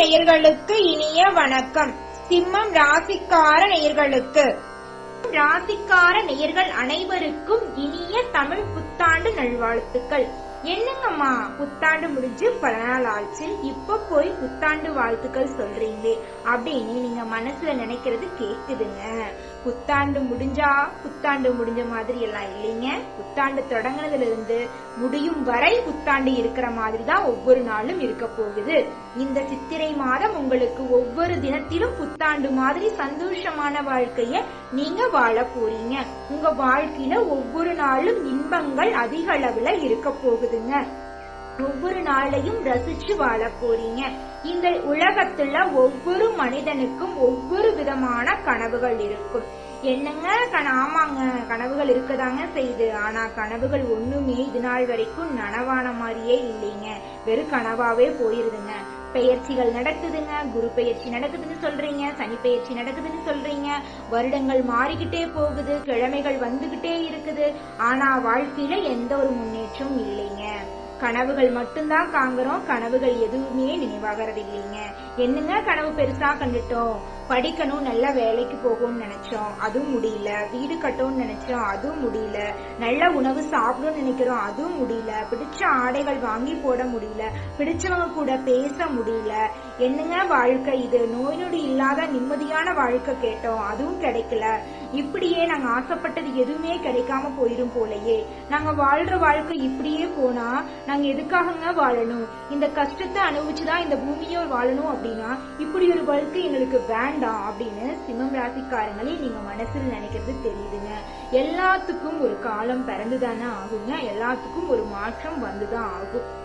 நேயர்களுக்கு இனிய வணக்கம். சிம்மம் ராசிக்கார நேயர்களுக்கு. ராசிக்கார நேயர்கள் அனைவருக்கும் இனிய தமிழ் புத்தாண்டு நல்வாழ்த்துக்கள். என்னங்கம்மா புத்தாண்டு முடிஞ்சு பல நாள் ஆச்சு. இப்ப போய் புத்தாண்டு வாழ்த்துக்கள் சொல்றீங்களே அப்படின்னு நீங்க மனசுல நினைக்கிறது கேக்குதுங்க. புத்தாண்டு முடிஞ்சா புத்தாண்டு முடிஞ்ச மாதிரி எல்லாம் இல்லைங்க. புத்தாண்டு தொடங்கினதுல இருந்து முடியும் வரை புத்தாண்டு இருக்கிற மாதிரி தான் ஒவ்வொரு நாளும் இருக்க போகுது. இந்த சித்திரை மாதம் உங்களுக்கு ஒவ்வொரு தினத்திலும் புத்தாண்டு மாதிரி சந்தோஷமான வாழ்க்கைய நீங்க வாழ போறீங்க. உங்க வாழ்க்கையில ஒவ்வொரு நாளும் இன்பங்கள் அதிக அளவுல இருக்க போகுதுங்க. ஒவ்வொரு நாளையும் ரசிச்சு வாழ போறீங்க. இந்த உலகத்துல ஒவ்வொரு மனிதனுக்கும் ஒவ்வொரு விதமான கனவுகள் இருக்கும். என்னங்க ஆமாங்க கனவுகள் இருக்கதாங்க செய்யுது. ஆனா கனவுகள் ஒண்ணுமே இது நாள் வரைக்கும் நனவான மாதிரியே இல்லைங்க. வெறும் கனவாவே போயிருதுங்க. பெயர்ச்சிகள் நடக்குதுங்க. குரு பெயர்ச்சி நடக்குதுன்னு சொல்றீங்க. சனி பெயர்ச்சி நடக்குதுன்னு சொல்றீங்க. வருடங்கள் மாறிக்கிட்டே போகுது. கிழமைகள் வந்துகிட்டே இருக்குது. ஆனா வாழ்க்கையில எந்த ஒரு முன்னேற்றமும் இல்லைங்க. கனவுகள் மட்டும்தான் காங்குறோம் கனவுகள் எதுவுமே நினைவாகிறது இல்லைங்க என்னங்க கனவு பெருசா கண்டுட்டோம்? படிக்கணும் நல்ல வேலைக்கு போகும்னு நினைச்சோம் அதுவும் முடியல. வீடு கட்டணும்னு நினைச்சோம் அதுவும் முடியல. நல்ல உணவு சாப்பிடணும்னு நினைக்கிறோம் அதுவும் முடியல. பிடிச்ச ஆடைகள் வாங்கி போட முடியல. பிடிச்சவங்க கூட பேச முடியல. என்னங்க வாழ்க்கை இது? நோய் நொடி இல்லாத நிம்மதியான வாழ்க்கை கேட்டோம் அதுவும் கிடைக்கல. இப்படியே நாங்க ஆசைப்பட்டது எதுவுமே கிடைக்காம போயிரும் போலயே. நாங்க வாழ்ற வாழ்க்கை இப்படியே போனா நாங்க எதுக்காகங்க வாழணும்? இந்த கஷ்டத்தை அனுபவிச்சுதான் இந்த பூமியை வாழணும் அப்படின்னா இப்படி ஒரு வாழ்க்கை எங்களுக்கு வேண்டாம். அப்படின்னு சிம்மம் ராசிக்காரங்களே நீங்க மனசுல நினைக்கிறது தெரியுதுங்க. எல்லாத்துக்கும் ஒரு காலம் பிறந்துதானே ஆகுங்க. எல்லாத்துக்கும் ஒரு மாற்றம் வந்துதான் ஆகும்.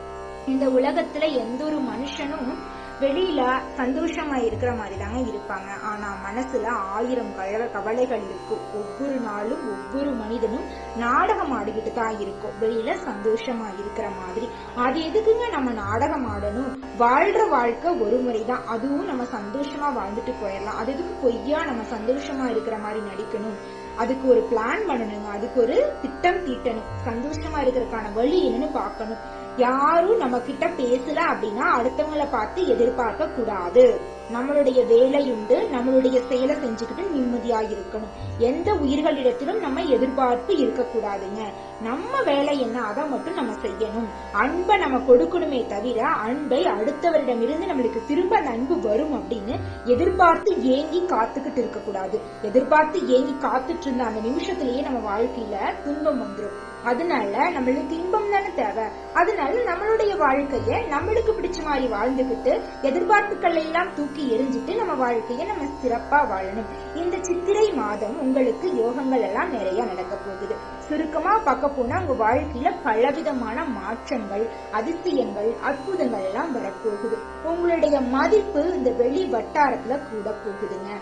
இந்த உலகத்துல எந்த ஒரு மனுஷனும் வெளியில சந்தோஷமா இருக்கிற மாதிரி தாங்க இருப்பாங்க. ஆனா மனசுல ஆயிரம் கழ கவலைகள் இருக்கும். ஒவ்வொரு நாளும் ஒவ்வொரு மனிதனும் நாடகம் ஆடிக்கிட்டு தான் இருக்கும். வெளியில சந்தோஷமா இருக்கிற மாதிரி. அது எதுக்குங்க நம்ம நாடகம் ஆடணும்? வாழ்ற வாழ்க்கை ஒரு முறைதான். அதுவும் நம்ம சந்தோஷமா வாழ்ந்துட்டு போயிடலாம். அது எதுக்கு பொய்யா நம்ம சந்தோஷமா இருக்கிற மாதிரி நடிக்கணும்? அதுக்கு ஒரு பிளான் பண்ணணுங்க. அதுக்கு ஒரு திட்டம் தீட்டணும். சந்தோஷமா இருக்கிறதுக்கான வழி என்னன்னு பார்க்கணும். யாரும் நம்ம கிட்ட பேசல அப்படின்னா அடுத்தவங்களை பார்த்து எதிர்பார்க்க கூடாது நம்மளுடைய வேலை உண்டு நம்மளுடைய செயலை செஞ்சுக்கிட்டு நிம்மதியா இருக்கணும் எந்த உயிர்களிடத்திலும் நம்ம எதிர்பார்ப்பு இருக்கக்கூடாதுங்க. நம்ம வேலை என்ன அதை மட்டும் நம்ம செய்யணும். அன்பை நம்ம கொடுக்கணுமே தவிர அன்பை அடுத்தவரிடம் இருந்து நம்மளுக்கு திரும்ப அந்த அன்பு வரும் அப்படின்னு எதிர்பார்த்து ஏங்கி காத்துக்கிட்டு இருக்க கூடாது எதிர்பார்த்து ஏங்கி காத்துட்டு இருந்த அந்த நிமிஷத்திலேயே நம்ம வாழ்க்கையில துன்பம் வந்துடும் அதனால நம்மளுக்கு இன்பம் தானே தேவை. அதனால நம்மளுடைய வாழ்க்கைய நம்மளுக்கு பிடிச்ச மாதிரி வாழ்ந்துகிட்டு எதிர்பார்ப்புகள் எல்லாம் தூக்கி எரிஞ்சிட்டு நம்ம வாழ்க்கையை நம்ம சிறப்பா வாழணும். இந்த சித்திரை மாதம் உங்களுக்கு யோகங்கள் எல்லாம் நிறைய நடக்க போகுது. சுருக்கமா பார்க்க போனா உங்க வாழ்க்கையில பலவிதமான மாற்றங்கள் அதிசயங்கள் அற்புதங்கள் எல்லாம் வரப்போகுது. உங்களுடைய மதிப்பு இந்த வெளி வட்டாரத்துல கூட போகுதுங்க.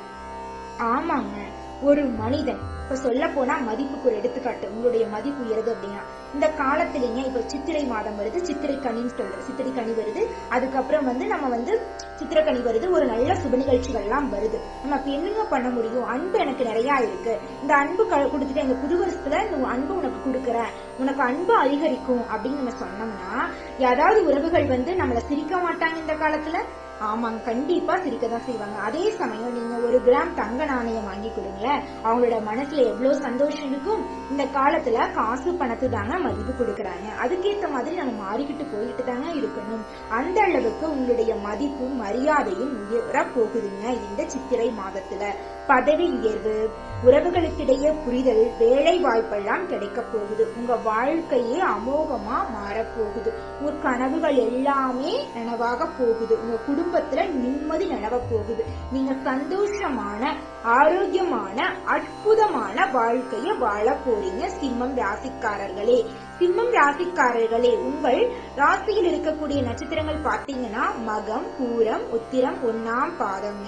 ஆமாங்க. ஒரு மனிதன். இப்ப சொல்ல போனா மதிப்புக்கு ஒரு எடுத்துக்காட்டு. உங்களுடைய மதிப்பு உயருது அப்படின்னா இந்த காலத்திலேங்க இப்ப சித்திரை மாதம் வருது சித்திரை கனின்னு சொல்றோம் சித்திரை கனி வருது. அதுக்கப்புறம் வந்து நம்ம வந்து சித்திரை கனி வருது ஒரு நல்ல சுப நிகழ்ச்சிகள் எல்லாம் வருது. நம்ம இப்ப என்னங்க பண்ண முடியும்? அன்பு எனக்கு நிறைய இருக்கு. இந்த அன்பு க- கொடுத்துட்டு இந்த புது வருஷத்துல இந்த அன்பு உனக்கு கொடுக்குறேன். உனக்கு அன்பு அதிகரிக்கும் அப்படின்னு நம்ம சொன்னோம்னா ஏதாவது உறவுகள் வந்து நம்மள சிரிக்க மாட்டாங்க இந்த காலத்துல? ஆமாங்க கண்டிப்பா சிரிக்க தான் செய்வாங்க. அதே சமயம் நீங்க ஒரு கிராம் தங்க நாணயம் வாங்கி கொடுங்களேன். அவங்களோட மனசுல எவ்வளவு சந்தோஷம் இருக்கும். இந்த காலத்துல காசு பணத்து தாங்க மதிப்பு கொடுக்கறாங்க. அதுக்கேத்த மாதிரி நம்ம மாறிக்கிட்டு போயிட்டு தாங்க இருக்கணும். அந்த அளவுக்கு உங்களுடைய மதிப்பும் மரியாதையும் உயர போகுதுங்க இந்த சித்திரை மாதத்துல. பதவி உயர்வு உறவுகளுக்கிடையே புரிதல் வேலை வாய்ப்பெல்லாம் கிடைக்க போகுது. உங்க வாழ்க்கையே அமோகமா மாறப்போகுது உங்க கனவுகள் எல்லாமே நனவாக போகுது. உங்க குடும்பத்துல நிம்மதி நிலவ போகுது. நீங்க சந்தோஷமான ஆரோக்கியமான அற்புதமான வாழ்க்கைய வாழ போறீங்க சிம்மம் ராசிக்காரர்களே. சிம்மம் ராசிக்காரர்களே உங்கள் ராசியில் இருக்கக்கூடிய நட்சத்திரங்கள் பார்த்தீங்கன்னா மகம் பூரம் உத்திரம் ஒன்னாம் பாதங்க.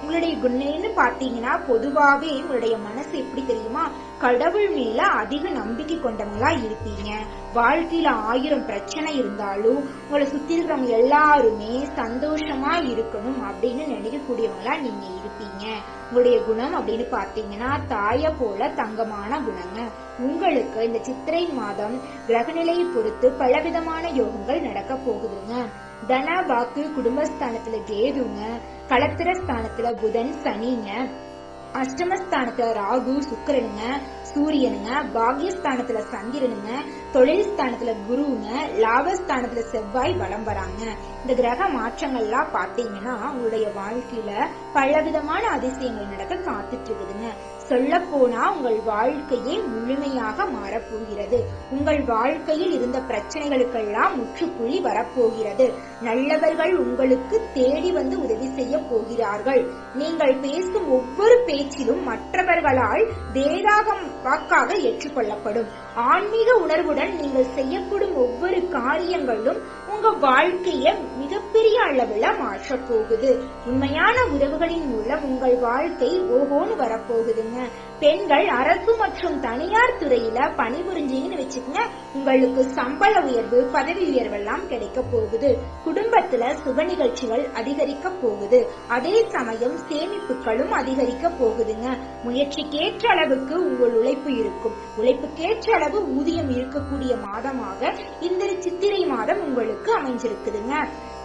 உங்களுடைய குணம்னு பாத்தீங்கன்னா பொதுவாவே உங்களுடைய மனசு எப்படி தெரியுமா? கடவுள் மேல அதிக நம்பிக்கை கொண்டவங்களா இருப்பீங்க. வாழ்க்கையில ஆயிரம் பிரச்சனை இருந்தாலும் உங்களை சுத்தி இருக்கிறவங்க எல்லாருமே சந்தோஷமா இருக்கணும் அப்படின்னு நினைக்கக்கூடியவங்களா நீங்க இருப்பீங்க. உங்களுடைய குணம் அப்படின்னு பாத்தீங்கன்னா தாய போல தங்கமான குணங்க. உங்களுக்கு இந்த சித்திரை மாதம் கிரகநிலையை பொறுத்து பலவிதமான யோகங்கள் நடக்க போகுதுங்க. தன வாக்கு குடும்பஸ்தானத்துல கேதுங்க. களத்திர ஸ்தானத்துல புதன் சனிங்க. அஷ்டமஸ்தானத்துல ராகு சுக்கிரனுங்க சூரியனுங்க பாக்யஸ்தானத்துல சந்திரனுங்க தொழில் ஸ்தானத்துல குருவுங்க லாபஸ்தானத்துல செவ்வாய் வலம் வராங்க. இந்த கிரக மாற்றங்கள்லாம் பாத்தீங்கன்னா உங்களுடைய வாழ்க்கையில பலவிதமான அதிசயங்கள் நடக்க காத்துட்டு இருக்குதுங்க. சொல்ல போனா உங்கள் வாழ்க்கையே முழுமையாக மாறப்போகிறது. உங்கள் வாழ்க்கையில் இருந்த பிரச்சனைகளுக்கெல்லாம் முற்றுப்புள்ளி வரப்போகிறது. நல்லவர்கள் உங்களுக்கு தேடி வந்து உதவி செய்ய போகிறார்கள். நீங்கள் பேசும் ஒவ்வொரு பேச்சிலும் மற்றவர்களால் வேதாகம் வாக்காக ஏற்றுக்கொள்ளப்படும். ஆன்மீக உணர்வுடன் நீங்கள் செய்யப்படும் ஒவ்வொரு காரியங்களும் உங்க வாழ்க்கைய மிகப்பெரிய அளவுல மாற்ற போகுது. உண்மையான உறவுகளின் மூலம் உங்கள் வாழ்க்கை ஓஹோன்னு வரப்போகுதுங்க. பெண்கள் அரசு மற்றும் தனியார் துறையில பணிபுரிஞ்சீங்கன்னு வச்சுக்கோங்க உங்களுக்கு சம்பள உயர்வு பதவி உயர்வு எல்லாம் கிடைக்க போகுது. குடும்பத்துல சுப நிகழ்ச்சிகள் அதிகரிக்க போகுது. அதே சமயம் சேமிப்புகளும் அதிகரிக்க போகுதுங்க. முயற்சிக்கேற்ற அளவுக்கு உங்கள் உழைப்பு இருக்கும். உழைப்புக்கேற்ற அளவு ஊதியம் இருக்கக்கூடிய மாதமாக இந்த சித்திரை மாதம் உங்களுக்கு அமைஞ்சிருக்குதுங்க.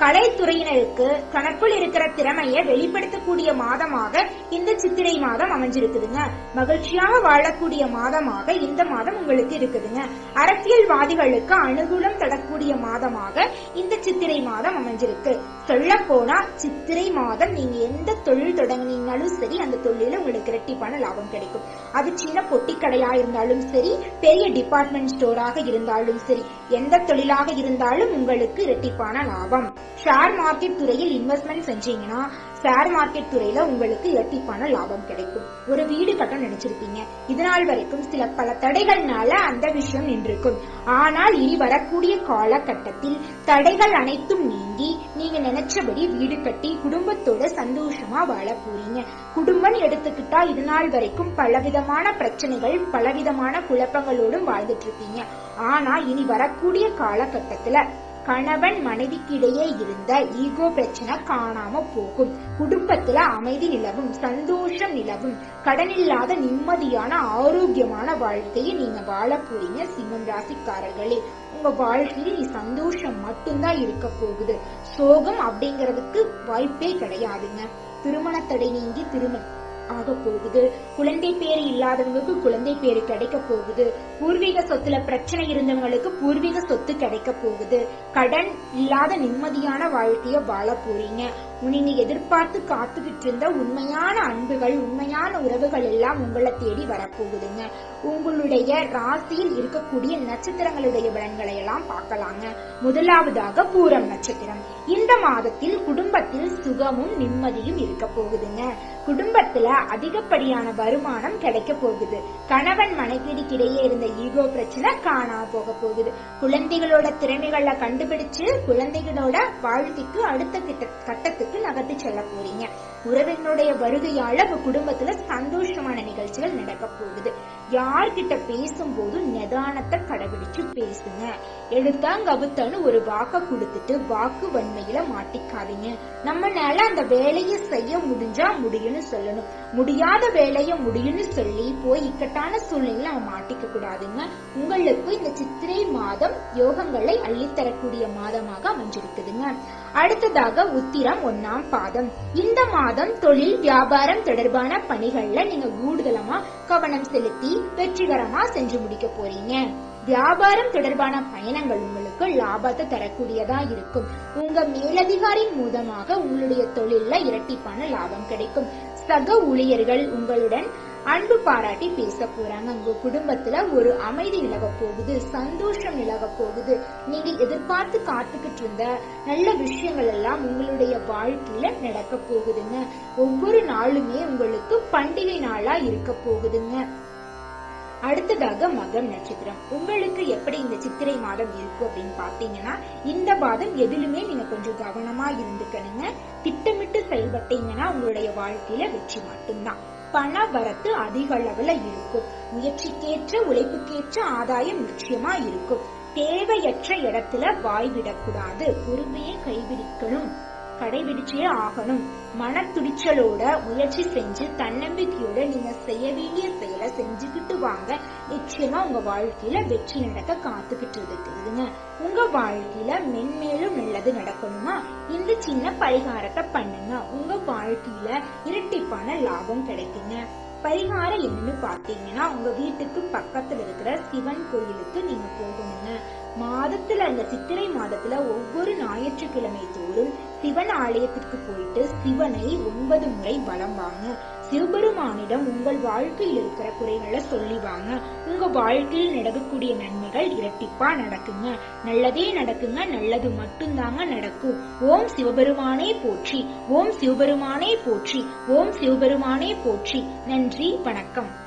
கலைத்துறையினருக்கு தனக்குள் இருக்கிற திறமையை வெளிப்படுத்தக்கூடிய மாதமாக இந்த சித்திரை மாதம் அமைஞ்சிருக்குதுங்க. மகிழ்ச்சியாக வாழக்கூடிய மாதமாக இந்த மாதம் உங்களுக்கு இருக்குதுங்க. அரசியல்வாதிகளுக்கு அனுகூலம் தரக்கூடிய மாதமாக இந்த சித்திரை மாதம் அமைஞ்சிருக்கு. சொல்ல போனா சித்திரை மாதம் நீங்க எந்த தொழில் தொடங்கினீங்கனாலும் சரி அந்த தொழில உங்களுக்கு இரட்டிப்பான லாபம் கிடைக்கும். அது சின்ன பொட்டி கடையா இருந்தாலும் சரி பெரிய டிபார்ட்மெண்ட் ஸ்டோராக இருந்தாலும் சரி எந்த தொழிலாக இருந்தாலும் உங்களுக்கு இரட்டிப்பான லாபம். ஷேர் மார்க்கெட் துறையில் இன்வெஸ்ட்மெண்ட் செஞ்சீங்கன்னா ஷேர் மார்க்கெட் துறையில உங்களுக்கு இரட்டிப்பான லாபம் கிடைக்கும். ஒரு வீடு கட்ட நினைச்சிருப்பீங்க. இதனால் வரைக்கும் சில பல தடைகள்னால அந்த விஷயம் நின்றிருக்கும். ஆனால் இனி வரக்கூடிய காலகட்டத்தில் தடைகள் அனைத்தும் நீங்கி நீங்க நினைச்சபடி வீடு கட்டி குடும்பத்தோட சந்தோஷமா வாழ போறீங்க. குடும்பம் எடுத்துக்கிட்டா இதனால் வரைக்கும் பலவிதமான பிரச்சனைகள் பலவிதமான குழப்பங்களோடும் வாழ்ந்துட்டு இருப்பீங்க. ஆனா இனி வரக்கூடிய காலகட்டத்துல கணவன் மனைவிக்கிடையே இருந்த ஈகோ பிரச்சனை காணாம போகும். குடும்பத்துல அமைதி நிலவும் சந்தோஷம் நிலவும். கடனில்லாத நிம்மதியான ஆரோக்கியமான வாழ்க்கையை நீங்க வாழ போறீங்க சிம்மம் ராசிக்காரர்களே. உங்க வாழ்க்கையில் நீ சந்தோஷம் மட்டும்தான் இருக்க போகுது. சோகம் அப்படிங்கறதுக்கு வாய்ப்பே கிடையாதுங்க. திருமண தடை நீங்கி திருமணம் ஆக போகுது. குழந்தை பேரு இல்லாதவங்களுக்கு குழந்தை பேரு கிடைக்க போகுது. பூர்வீக சொத்துல பிரச்சனை இருந்தவங்களுக்கு பூர்வீக சொத்து கிடைக்க போகுது. கடன் இல்லாத நிம்மதியான வாழ்க்கைய வாழ போறீங்க. நீங்க எதிர்பார்த்து காத்துக்கிட்டு இருந்த உண்மையான அன்புகள் உண்மையான உறவுகள் எல்லாம் உங்களை தேடி வரப்போகுதுங்க. உங்களுடைய ராசியில் இருக்கக்கூடிய நட்சத்திரங்களுடைய பலன்களை எல்லாம் பார்க்கலாங்க. முதலாவதாக பூரம் நட்சத்திரம். இந்த மாதத்தில் குடும்பத்தில் சுகமும் நிம்மதியும் இருக்க போகுதுங்க. குடும்பத்துல அதிகப்படியான வருமானம் கிடைக்க போகுது. கணவன் மனைவிக்கிடையே இருந்த ஈகோ பிரச்சனை காணா போக போகுது. குழந்தைகளோட திறமைகளை கண்டுபிடிச்சு குழந்தைகளோட வாழ்க்கைக்கு அடுத்த கிட்ட கட்டத்துக்கு நகர்த்தி செல்ல போறீங்க. உறவினுடைய வருகையால உங்க குடும்பத்துல சந்தோஷமான நிகழ்ச்சிகள் நடக்க போகுது. யார்கிட்ட பேசும்போது நிதானத்தை கடைபிடிச்சு பேசுங்க. எடுத்தாங்க அவுத்தான்னு ஒரு வாக்க கொடுத்துட்டு வாக்கு வன்மையில மாட்டிக்காதீங்க. நம்மளால அந்த வேலையை செய்ய முடிஞ்சா முடியும்னு சொல்லணும். முடியாத வேலையை முடியும்னு சொல்லி போய் இக்கட்டான சூழ்நிலையில நம்ம மாட்டிக்க கூடாதுங்க. உங்களுக்கு இந்த சித்திரை மாதம் யோகங்களை அள்ளித்தரக்கூடிய மாதமாக அமைஞ்சிருக்குதுங்க. அடுத்ததாக உத்திரம் ஒன்னாம் பாதம். இந்த மாதம் தொழில் வியாபாரம் தொடர்பான பணிகள்ல நீங்க கூடுதலமா கவனம் செலுத்தி வெற்றிகரமா சென்று முடிக்க போறீங்க. வியாபாரம் தொடர்பான பயணங்கள் உங்களுக்கு லாபத்தை தரக்கூடியதா இருக்கும். உங்க மேலதிகாரி மூலமாக உங்களுடைய தொழில்ல இரட்டிப்பான லாபம் கிடைக்கும். சக ஊழியர்கள் உங்களுடன் அன்பு பாராட்டி பேச போறாங்க. உங்க குடும்பத்துல ஒரு அமைதி நிலவ போகுது சந்தோஷம் நிலவ போகுது. நீங்க எதிர்பார்த்து காத்துக்கிட்டு இருந்த நல்ல விஷயங்கள் எல்லாம் உங்களுடைய வாழ்க்கையில நடக்க போகுதுங்க. ஒவ்வொரு நாளுமே உங்களுக்கு பண்டிகை நாளா இருக்க போகுதுங்க. அடுத்ததாக மகம் நட்சத்திரம். உங்களுக்கு எப்படி இந்த சித்திரை மாதம் இருக்கும் அப்படின்னு பாத்தீங்கன்னா இந்த மாதம் எதிலுமே நீங்க கொஞ்சம் கவனமா இருந்துக்கணுங்க. திட்டமிட்டு செயல்பட்டீங்கன்னா உங்களுடைய வாழ்க்கையில வெற்றி மட்டும்தான். பண வரத்து அதிக அளவுல இருக்கும். முயற்சிக்கேற்ற உழைப்புக்கேற்ற ஆதாயம் நிச்சயமா இருக்கும். தேவையற்ற இடத்துல வாய்விடக்கூடாது. பொறுமையை கைவிடிக்கணும் கடைபிடிச்சே ஆகணும். மன துடிச்சலோட முயற்சி செஞ்சு தன்னம்பிக்கையோட நீங்க செய்ய வேண்டிய செயலை செஞ்சுக்கிட்டு வாங்க. நிச்சயமா உங்க வாழ்க்கையில வெற்றி நடக்க காத்துக்கிட்டு இருக்குதுங்க உங்க வாழ்க்கையில மென்மேலும் நல்லது நடக்கணுமா? இந்த சின்ன பரிகாரத்தை பண்ணுங்க. உங்க வாழ்க்கையில இரட்டிப்பான லாபம் கிடைக்குங்க. பரிகாரம் என்னன்னு பாத்தீங்கன்னா உங்க வீட்டுக்கு பக்கத்துல இருக்கிற சிவன் கோயிலுக்கு நீங்க போகணுங்க. மாதத்துல அந்த சித்திரை மாதத்துல ஒவ்வொரு ஞாயிற்றுக்கிழமை தோறும் சிவன் ஆலயத்திற்கு போயிட்டு சிவனை ஒன்பது முறை வலம் வாங்க. சிவபெருமானிடம் உங்கள் வாழ்க்கையில் இருக்கிற குறைகளை சொல்லி வாங்க. உங்க வாழ்க்கையில் நடக்கக்கூடிய நன்மைகள் இரட்டிப்பா நடக்குங்க. நல்லதே நடக்குங்க நல்லது மட்டும்தாங்க நடக்கும். ஓம் சிவபெருமானே போற்றி ஓம் சிவபெருமானே போற்றி ஓம் சிவபெருமானே போற்றி. நன்றி வணக்கம்.